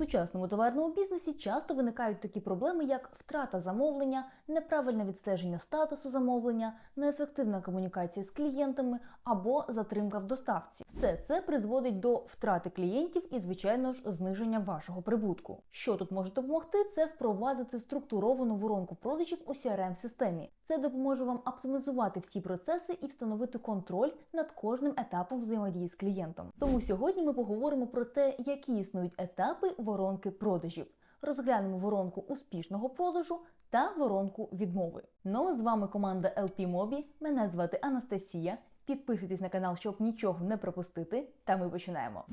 сучасному товарному бізнесі часто виникають такі проблеми, як втрата замовлення, неправильне відстеження статусу замовлення, неефективна комунікація з клієнтами або затримка в доставці. Все це призводить до втрати клієнтів і, звичайно ж, зниження вашого прибутку. Що тут може допомогти? Це впровадити структуровану воронку продажів у crm системі Це допоможе вам оптимізувати всі процеси і встановити контроль над кожним етапом взаємодії з клієнтом. Тому сьогодні ми поговоримо про те, які існують етапи воронки продажів. Розглянемо воронку успішного продажу та воронку відмови. Ну а з вами команда LP Mobi. Мене звати Анастасія. Підписуйтесь на канал, щоб нічого не пропустити. Та ми починаємо.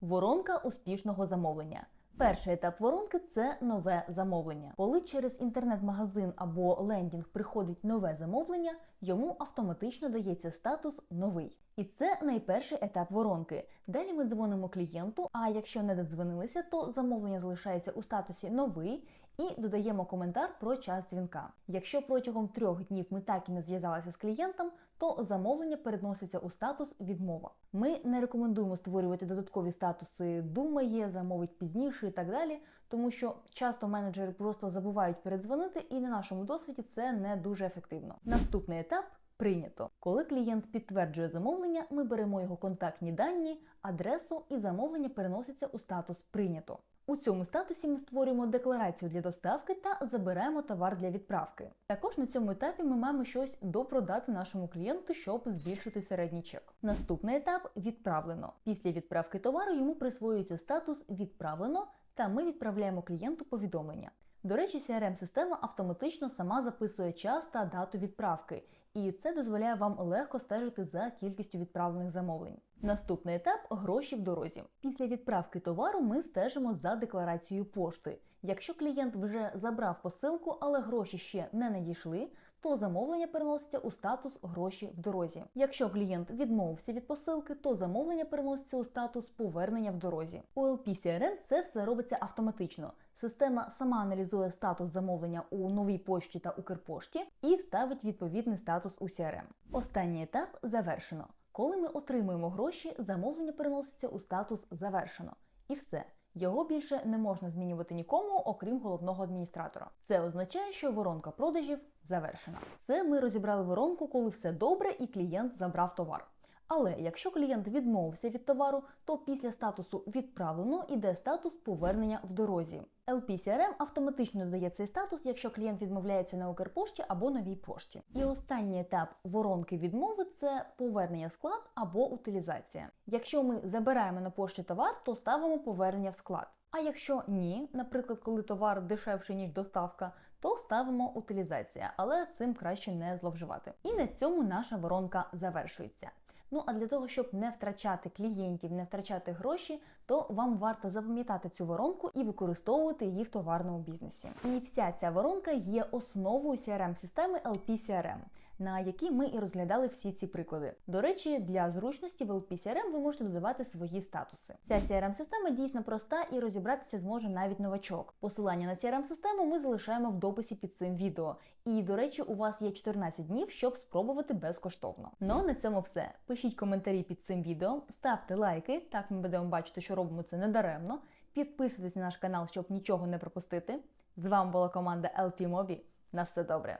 Воронка успішного замовлення. Перший етап воронки це нове замовлення. Коли через інтернет-магазин або лендінг приходить нове замовлення, йому автоматично дається статус новий. І це найперший етап воронки. Далі ми дзвонимо клієнту. А якщо не додзвонилися, то замовлення залишається у статусі новий і додаємо коментар про час дзвінка. Якщо протягом трьох днів ми так і не зв'язалися з клієнтом, то замовлення переноситься у статус відмова. Ми не рекомендуємо створювати додаткові статуси думає, замовить пізніше і так далі, тому що часто менеджери просто забувають передзвонити, і на нашому досвіді це не дуже ефективно. Наступний етап. Прийнято. Коли клієнт підтверджує замовлення, ми беремо його контактні дані, адресу і замовлення переноситься у статус прийнято. У цьому статусі ми створюємо декларацію для доставки та забираємо товар для відправки. Також на цьому етапі ми маємо щось допродати нашому клієнту, щоб збільшити середній чек. Наступний етап відправлено. Після відправки товару йому присвоюється статус відправлено, та ми відправляємо клієнту повідомлення. До речі, crm система автоматично сама записує час та дату відправки, і це дозволяє вам легко стежити за кількістю відправлених замовлень. Наступний етап гроші в дорозі. Після відправки товару ми стежимо за декларацією пошти. Якщо клієнт вже забрав посилку, але гроші ще не надійшли, то замовлення переноситься у статус гроші в дорозі. Якщо клієнт відмовився від посилки, то замовлення переноситься у статус повернення в дорозі. У LP CRM це все робиться автоматично. Система сама аналізує статус замовлення у новій пошті та Укрпошті і ставить відповідний статус у CRM. Останній етап завершено. Коли ми отримуємо гроші, замовлення переноситься у статус завершено. І все. Його більше не можна змінювати нікому, окрім головного адміністратора. Це означає, що воронка продажів завершена. Це ми розібрали воронку, коли все добре і клієнт забрав товар. Але якщо клієнт відмовився від товару, то після статусу відправлено іде статус повернення в дорозі. LP CRM автоматично додає цей статус, якщо клієнт відмовляється на Укрпошті або новій пошті. І останній етап воронки відмови це повернення в склад або утилізація. Якщо ми забираємо на пошті товар, то ставимо повернення в склад. А якщо ні, наприклад, коли товар дешевший ніж доставка, то ставимо утилізація, але цим краще не зловживати. І на цьому наша воронка завершується. Ну а для того, щоб не втрачати клієнтів, не втрачати гроші, то вам варто запам'ятати цю воронку і використовувати її в товарному бізнесі. І вся ця воронка є основою crm системи LP CRM на якій ми і розглядали всі ці приклади. До речі, для зручності в LP CRM ви можете додавати свої статуси. Ця crm система дійсно проста і розібратися зможе навіть новачок. Посилання на crm систему ми залишаємо в дописі під цим відео. І, до речі, у вас є 14 днів, щоб спробувати безкоштовно. Ну на цьому все. Пишіть коментарі під цим відео, ставте лайки, так ми будемо бачити, що робимо це недаремно. Підписуйтесь на наш канал, щоб нічого не пропустити. З вами була команда LP. На все добре.